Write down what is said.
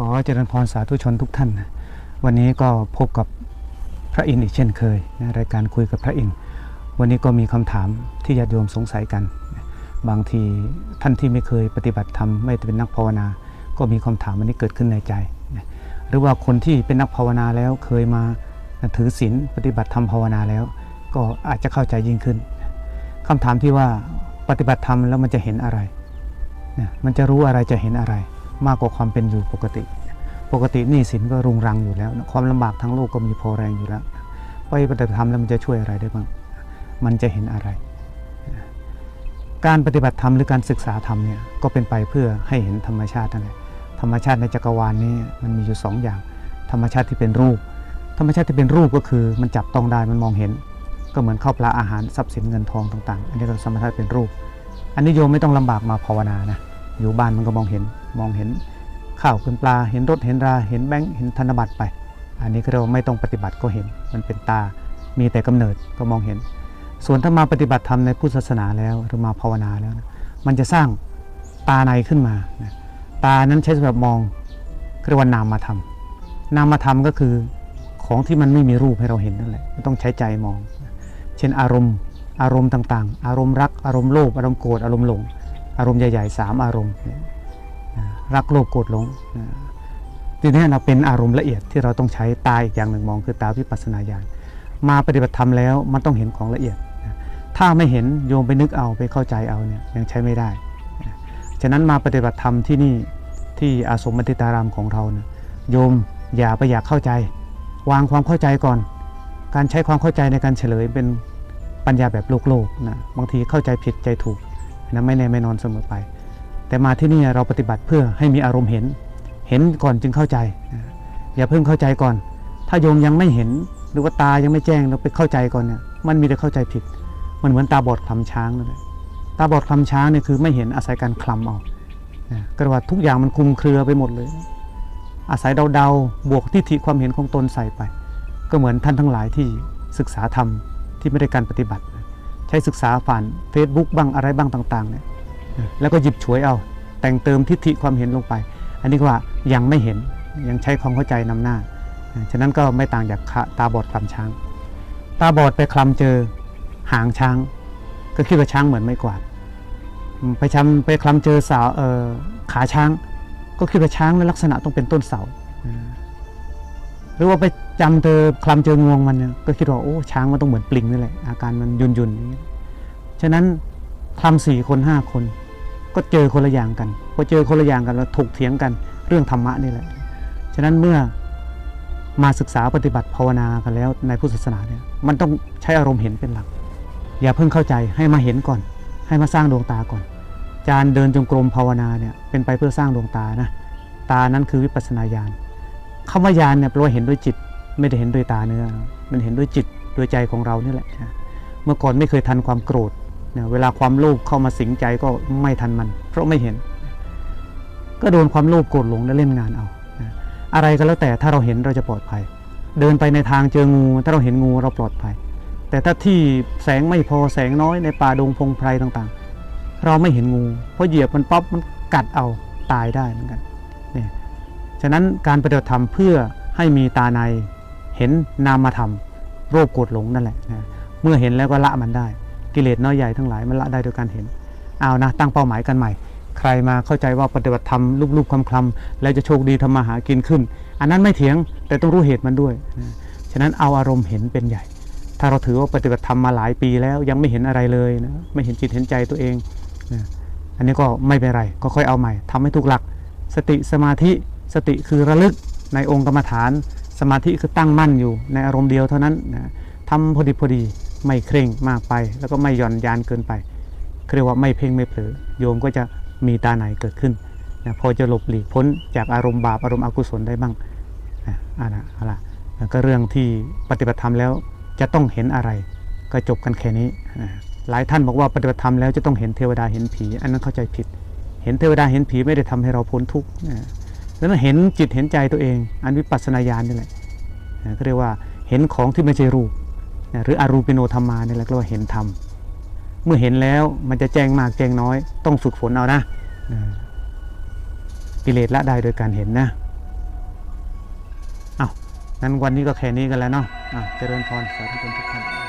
ขอเจริญพรสาธุชนทุกท่านนะวันนี้ก็พบกับพระอินทร์อีกเช่นเคยนะรายการคุยกับพระอินทร์วันนี้ก็มีคำถามที่ญาติโยมสงสัยกัน บางทีท่านที่ไม่เคยปฏิบัติธรรมไม่เป็นนักภาวนา ก็มีคำถามวันนี้เกิดขึ้นในใจ หรือว่าคนที่เป็นนักภาวนาแล้วเคยมาถือศีลปฏิบัติธรรมภาวนาแล้ว ก็อาจจะเข้าใจยิ่งขึ้นคำถามที่ว่าปฏิบัติธรรมแล้วมันจะเห็นอะไร มันจะรู้อะไรจะเห็นอะไร มากกว่าความเป็นอยู่ปกติ ปกติหนี้สินก็รุงรังอยู่แล้ว ความลำบากทั้งโลกก็มีพอแรงอยู่แล้ว ไปปฏิบัติธรรมแล้วมันจะช่วยอะไรได้บ้าง มันจะเห็นอะไร การปฏิบัติธรรมหรือการศึกษาธรรมเนี่ยก็เป็นไปเพื่อให้เห็นธรรมชาตินั่นแหละธรรมชาติในจักรวาลนี้มันมีอยู่สองอย่าง ธรรมชาติที่เป็นรูป ธรรมชาติที่เป็นรูปก็คือ มันจับต้องได้มันมองเห็น ก็เหมือนข้าวปลาอาหารทรัพย์สินเงินทองต่างๆ อันนี้ก็ธรรมชาติเป็นรูป อันนี้โยมไม่ต้องลำบากมาภาวนานะอยู่บ้านมันก็มองเห็น มองเห็นข้าวเป็นปลา เห็นรถเห็นรา เห็นแบงค์เห็นธนบัตรไป อันนี้ก็เราไม่ต้องปฏิบัติก็เห็น มันเป็นตา มีแต่กำเนิดก็มองเห็น ส่วนถ้ามาปฏิบัติธรรมในพุทธศาสนาแล้วหรือมาภาวนาแล้วนะมันจะสร้างตาในขึ้นมานะตานั้นใช้สำหรับมองเรียกว่านามธรรมนามธรรมก็คือของที่มันไม่มีรูปให้เราเห็นนั่นแหละมันต้องใช้ใจมอง เช่นอารมณ์ อารมณ์ต่างๆ อารมณ์รัก อารมณ์โลภ อารมณ์โกรธ อารมณ์หลง อารมณ์ใหญ่ๆสามอารมณ์ รักโลภโกรธหลงทีนี้เราเป็นอารมณ์ละเอียดที่เราต้องใช้ตาอีกอย่างหนึ่งมองคือตาวิปัสสนาญาณมาปฏิบัติธรรมแล้วมันต้องเห็นของละเอียด ถ้าไม่เห็นโยมไปนึกเอาไปเข้าใจเอาเนี่ยยังใช้ไม่ได้ฉะนั้นมาปฏิบัติธรรมที่นี่ที่อาสมมติตารามของเราเนี่ยโยมอย่าไปอยากเข้าใจ วางความเข้าใจก่อน การใช้ความเข้าใจในการเฉลยเป็นปัญญาแบบโลกโลกนะบางทีเข้าใจผิดใจถูกนะไม่แน่ไม่นอนเสมอไป แต่มาที่นี่เราปฏิบัติเพื่อให้มีอารมณ์เห็น เห็นก่อนจึงเข้าใจอย่าเพิ่งเข้าใจก่อน ถ้าโยมยังไม่เห็นหรือว่าตายังไม่แจ้งเราไปเข้าใจก่อนเนี่ยมันมีแต่เข้าใจผิด มันเหมือนตาบอดคลำช้างนั่นแหละตาบอดคลำช้างเนี่ยคือไม่เห็นอาศัยการคลำเอากรียกว่าทุกอย่างมันคลุมเครือไปหมดเลย อาศัยเดาๆบวกทิฏฐิความเห็นของตนใส่ไป ก็เหมือนท่านทั้งหลายที่ศึกษาธรรมที่ไม่ได้การปฏิบัติ ใช้ศึกษาผ่าน Facebook บ้างอะไรบ้างต่างๆเนี่ย แล้วก็หยิบฉวยเอา แต่งเติมทิฏฐิความเห็นลงไป อันนี้ก็ว่ายังไม่เห็นยังใช้ความเข้าใจนำหน้า ฉะนั้นก็ไม่ต่างจากตาบอดคลำช้าง ตาบอดไปคลำเจอหางช้าง ก็คิดว่าช้างเหมือนไม่กวาดไปชำไปคลำเจอสาวเออขาช้าง ก็คิดว่าช้างในลักษณะต้องเป็นต้นเสาหรือว่าไปจำเจอคลำเจองวงมันก็คิดว่าโอ้ช้างมันต้องเหมือนปลิงนี่แหละอาการมันยุนยุนๆอย่างนี้ฉะนั้นคลำสี่คนห้าคน ก็เจอคนละอย่างกันพอเจอคนละอย่างกันแล้วถกเถียงกันเรื่องธรรมะนี่แหละ ฉะนั้นเมื่อมาศึกษาปฏิบัติภาวนากันแล้วในพุทธศาสนาเนี่ยมันต้องใช้อารมณ์เห็นเป็นหลัก อย่าเพิ่งเข้าใจให้มาเห็นก่อน ให้มาสร้างดวงตาก่อน การเดินจงกรมภาวนาเนี่ยเป็นไปเพื่อสร้างดวงตานะตานั้นคือวิปัสสนาญาณคำว่าญาณเนี่ยแปลว่าเห็นด้วยจิตไม่ได้เห็นด้วยตาเนื้อมันเห็นด้วยจิตด้วยใจของเรานี่แหละ เมื่อก่อนไม่เคยทันความโกรธ เวลาความโลภเข้ามาสิงใจก็ไม่ทันมัน เพราะไม่เห็น ก็โดนความโลภโกรธหลงและเล่นงานเอา อะไรก็แล้วแต่ถ้าเราเห็นเราจะปลอดภัย เดินไปในทางเจองู ถ้าเราเห็นงูเราปลอดภัย แต่ถ้าที่แสงไม่พอแสงน้อยในป่าดงพงไพรต่างๆ เราไม่เห็นงูเพราะเหยียบมันป๊อปมันกัดเอาตายได้เหมือนกันเนี่ยฉะนั้นการปฏิบัติธรรมเพื่อให้มีตาในเห็นนามธรรมโรคโกรธหลงนั่นแหละนะเมื่อเห็นแล้วก็ละมันได้ กิเลสน้อยใหญ่ทั้งหลายมันละได้โดยการเห็นเอานะตั้งเป้าหมายกันใหม่ ใครมาเข้าใจว่าปฏิบัติธรรมรูปๆคำๆแล้วจะโชคดีทำมาหากินขึ้น อันนั้นไม่เถียงแต่ต้องรู้เหตุมันด้วยนะฉะนั้นเอาอารมณ์เห็นเป็นใหญ่ ถ้าเราถือว่าปฏิบัติธรรมมาหลายปีแล้วยังไม่เห็นอะไรเลยนะไม่เห็นจิตเห็นใจตัวเองนะอันนี้ก็ไม่เป็นไรก็ค่อยเอาใหม่ทำให้ถูกหลัก สติสมาธิสติคือระลึกในองค์กรรมฐาน สมาธิคือตั้งมั่นอยู่ในอารมณ์เดียวเท่านั้นนะทำพอดีพอดี ไม่เคร่งมากไป แล้วก็ไม่ย่อนยานเกินไปเรียกว่าไม่เพ่งไม่เผลอโยมก็จะมีตาไหนเกิดขึ้นนะพอจะหลบหลีกพ้นจากอารมณ์บาปอารมณ์อกุศลได้บ้างนะเอะละอาละแล้วก็เรื่องที่ปฏิบัติธรรมแล้วจะต้องเห็นอะไร ก็จบกันแค่นี้นะหลายท่านบอกว่าปฏิบัติธรรมแล้วจะต้องเห็นเทวดาเห็นผี อันนั้นเข้าใจผิด เห็นเทวดาเห็นผีไม่ได้ทำให้เราพ้นทุกข์นะแล้วเห็นจิตเห็นใจตัวเอง อันวิปัสสนาญาณนี่แหละนะก็เรียกว่าเห็นของที่ไม่ใช่รูป หรืออรูปิโนธรรมานี่ยเราก็เห็นธรรมเมื่อเห็นแล้วมันจะแจ้งมากแจ้งน้อย ต้องฝึกฝนเอานะกิเลสละได้โดยการเห็นนะเอา้านั้นวันนี้ก็แค่นี้กันแล้วเนาะะเจริญพรสาธุชนทุกท่าน